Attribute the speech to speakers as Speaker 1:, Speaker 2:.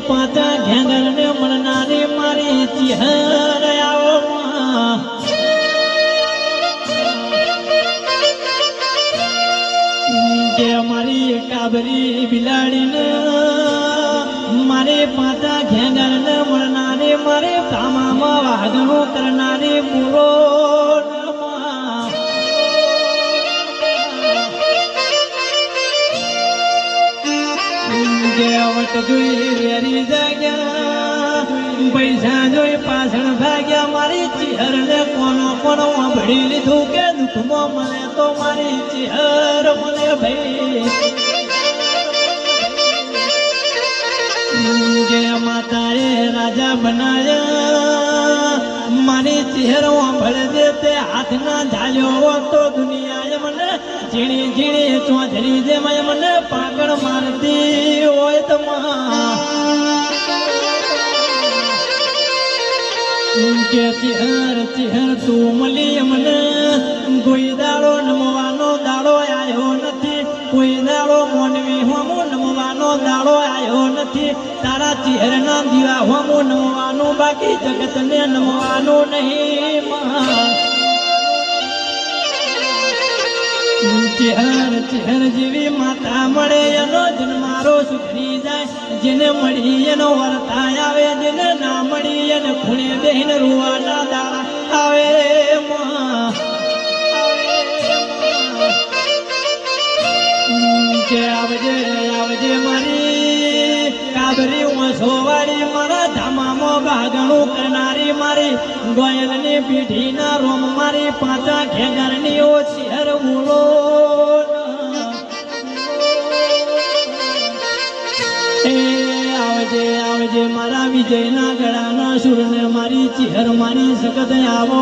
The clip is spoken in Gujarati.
Speaker 1: પાતા ઘેંગર ને મળનારે મારી ચિહર આવો કે મારી કાબરી બિલાડીને મારે પાતા ઘેંગર ને મળનારે મારે કામામાં વાઘણું કરનારી પૂરો પાછળ ભાગ્યા, મારી ચિહર ને કોનો કોનો ભળી લીધું કે મારી ચિહર મને ભાઈ. જે માતાએ રાજા બનાયા, મારી ચહેરો ભળ દે તે હાથના ઝાલ્યો તો દુનિયાએ મને ઝીણી ઝીણી ચોધરી જે મને પાકડ મારતી હોય તો ચિહર ચિહર તું મળી મને કોઈ દાડો નમવાનો દાડો આવ્યો નથી. કોઈ દાડો મોનવી હોમો નમવાનો દાડો આવ્યો નથી. તારા ચિહરના દીવા હોમો નમવાનું, બાકી જગતને નમવાનું નહીં જેવી માતા મળે, એનો જન્મારો સુધરી જાય, જેને મળી એનો વર્તાય આવે, જેને ના મળી એને ખૂણે બેન રૂવાના દાડા આવે. કે આવજે આવજે મારી કાબરી ઓછોવાળી મારા ધામામાં બાગણું કરનારી મારી ગોયલની પીઠીના રોમ મારી પાછા ઘેગરની ઓછી હર બોલો આવજે આવજે મારા વિજયના ગળાના સુરને મારી ચિહર મારી સખત આવો.